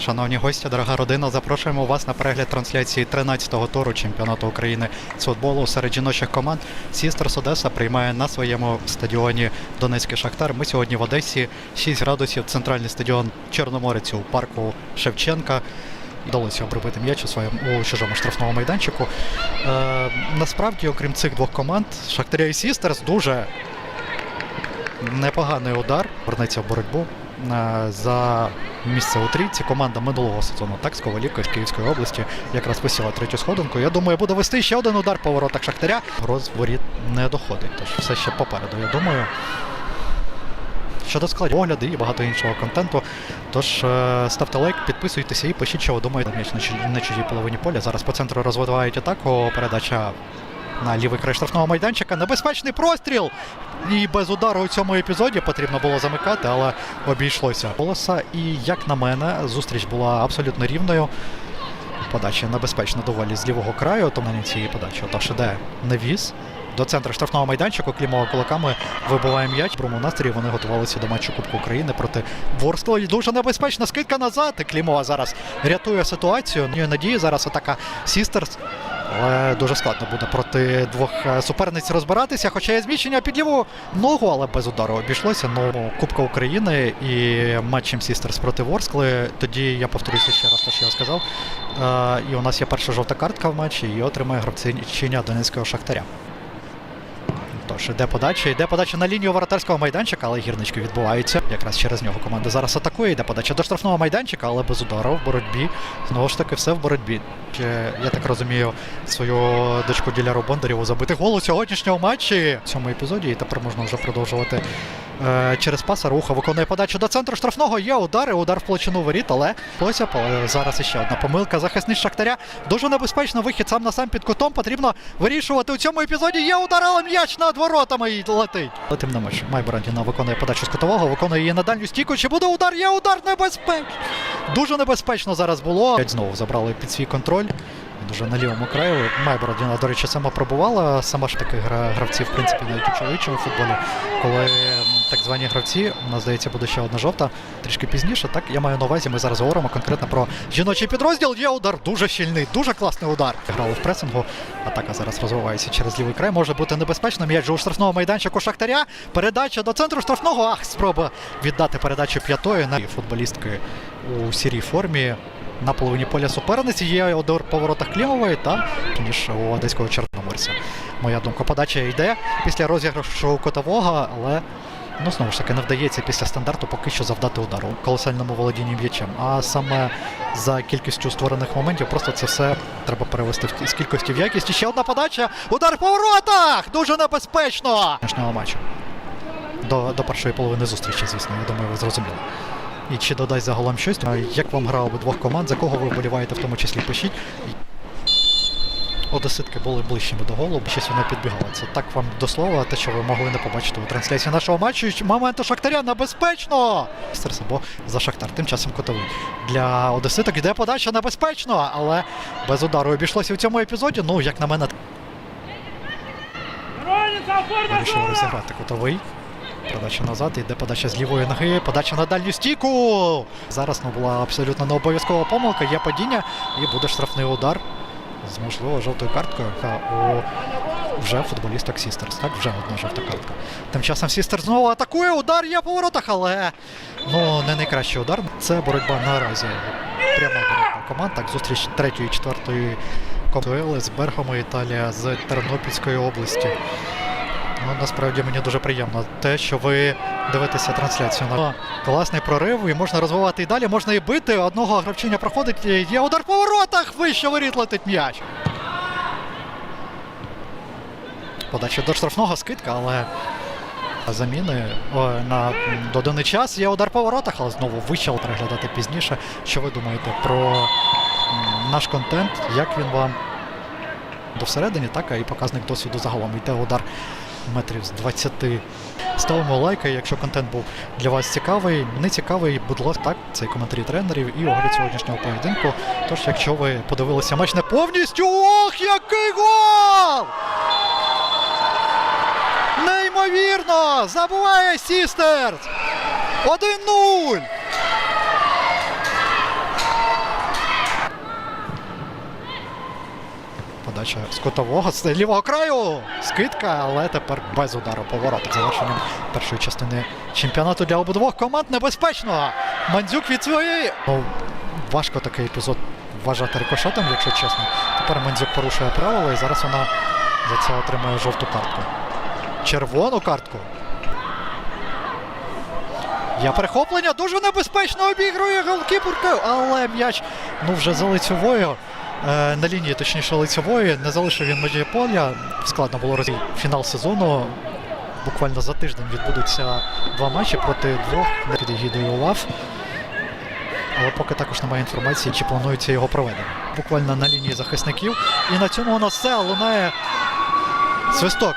Шановні гості, дорога родина, запрошуємо вас на перегляд трансляції 13-го туру чемпіонату України з футболу серед жіночих команд. Сістерс Одеса приймає на своєму стадіоні Донецький Шахтар. Ми сьогодні в Одесі 6 градусів. Центральний стадіон Чорноморець у парку Шевченка. Вдалося обробити м'яч у своєму у чужому штрафному майданчику. Е, насправді, окрім цих двох команд, Шахтаря і Сістерс дуже непоганий удар. Вернеться в боротьбу е, за місце у трійці. Команда минулого сезону, так, з Ковалівки, з Київської області, якраз посіла третю сходинку. Я думаю, буде вести ще один удар по воротах Шахтаря. Гроз воріт не доходить, тож все ще попереду. Я думаю. Щодо складів огляди і багато іншого контенту. Тож е, ставте лайк, підписуйтеся і пишіть, що ви думаєте на чужій половині поля. Зараз по центру розвивають атаку. Передача на лівий край штрафного майданчика. Небезпечний простріл! І без удару у цьому епізоді потрібно було замикати, але обійшлося. Голоса. І як на мене, зустріч була абсолютно рівною. Подача небезпечна доволі з лівого краю, тому на цієї подачі. Отож іде навіс. До центру штрафного майданчику Клімова кулаками вибиває м'яч. В прямому настрої вони готувалися до матчу Кубку України проти Ворскла. Дуже небезпечна скидка назад. Клімова зараз рятує ситуацію. Є надії зараз атака Сістерс. Але дуже складно буде проти двох е, суперниць розбиратися. Хоча є зміщення під ліву ногу, але без удару обійшлося. Ну, Кубка України і матчем Сістерс проти Ворскли. Тоді я повторюся ще раз те, що я сказав. Е, і у нас є перша жовта картка в матчі, і отримає гравчиня Донецького Шахтаря. Тож іде подача, йде подача на лінію воротарського майданчика, але гірнички відбуваються. Якраз через нього команда зараз атакує. Йде подача до штрафного майданчика, але без удару в боротьбі. Знову ж таки, все в боротьбі. Я так розумію, свою дочку Діляру Бондарєву забити гол у сьогоднішньому матчі в цьому епізоді. І тепер можна вже продовжувати через паса. Руха виконує подачу до центру штрафного. Є удари, удар в площину воріт, але Лося, зараз іще одна помилка. Захисник Шахтаря. Дуже небезпечно вихід сам на сам під кутом. Потрібно вирішувати у цьому епізоді. Є удар, але м'яч над воротами і летить. Але тим не менше, Майбородіна виконує подачу з кутового, виконує її на дальню стійку. Чи буде удар? Є удар небезпечно. Дуже небезпечно зараз було. Знову забрали під свій контроль. Дуже на лівому краю. Майбородіна, до речі, сама пробувала. Сама ж таки гра гравці, в принципі, навіть у чоловічому футболі, коли так звані гравці, у нас здається, буде ще одна жовта, трішки пізніше. Так, я маю на увазі, ми зараз говоримо конкретно про жіночий підрозділ. Є удар, дуже щільний, дуже класний удар. Грали в пресингу. Атака зараз розвивається через лівий край. Може бути небезпечно. М'яч у штрафного майданчику Шахтаря. Передача до центру штрафного. Ах, спроба віддати передачу п'ятою на футболістки у сірій формі. На половині поля суперниці є удар по Клімової та ніж у одеського чорноморця. Моя думка, подача йде після розіграшу котового, але ну знову ж таки не вдається після стандарту поки що завдати удару колосальному володінні м'ячем. А саме за кількістю створених моментів просто це все треба перевести з кількості в якість. І ще одна подача. Удар по воротах! Дуже небезпечно! Сьогоднішнього матчу. До, до першої половини зустрічі, звісно, я думаю, ви зрозуміли. І чи додасть загалом щось? А Як вам гра обидвох команд, за кого ви вболіваєте, в тому числі пишіть. Одеситки були ближчими до голу, бо щось вона підбігала. Це так вам до слова, те, що ви могли не побачити у трансляції нашого матчу. Моменту Шахтаря небезпечно! Стерс або за Шахтар. Тим часом котовий. Для Одеситок йде подача небезпечно, але без удару обійшлося в цьому епізоді. Ну, як на мене, вирішили розіграти котовий. Подача назад, йде подача з лівої ноги, подача на дальню стійку. Зараз ну, була абсолютно не обов'язкова помилка, є падіння і буде штрафний удар з можливо жовтою карткою та у вже футболісток Сістерс. Так, вже одна жовта картка. Тим часом Сістерс знову атакує, удар є по воротах, але ну не найкращий удар. Це боротьба наразі. Пряма боротьба команд. Так, зустріч третьої, четвертої дуели з Бергamo Італія з Тернопільської області. Ну, насправді мені дуже приємно те, що ви дивитеся трансляцію на класний прорив, і можна розвивати і далі, можна і бити. Одного гравчиня проходить. Є удар по воротах, вище воріт летить м'яч. Подача до штрафного скидка, але заміни о, на доданий час. Є удар по воротах, але знову вище переглядати пізніше. Що ви думаєте про наш контент? Як він вам до всередині, так, і показник досвіду загалом. Йде удар метрів з 20. Ставимо лайки, якщо контент був для вас цікавий. Не цікавий, будь ласка, так, це і коментарі тренерів і огляд сьогоднішнього поєдинку. Тож, якщо ви подивилися матч не повністю, ох, який гол! Неймовірно! Забуває Сістерс! 1-0! Передача з кутового з лівого краю. Скидка, але тепер без удару по воротах. Завершенням першої частини чемпіонату для обидвох команд небезпечно. Мандзюк від своєї. Ну, важко такий епізод вважати рикошетом, якщо чесно. Тепер Мандзюк порушує правила і зараз вона за це отримує жовту картку. Червону картку. Є перехоплення, дуже небезпечно обігрує голкіперкою, але м'яч ну вже за лицьовою. Е, на лінії, точніше, лицьової, не залишив він межі поля. Складно було розіграти фінал сезону. Буквально за тиждень відбудуться два матчі проти двох під егідою УЛАВ. Але поки також немає інформації, чи планується його проведення. Буквально на лінії захисників. І на цьому у нас все лунає свисток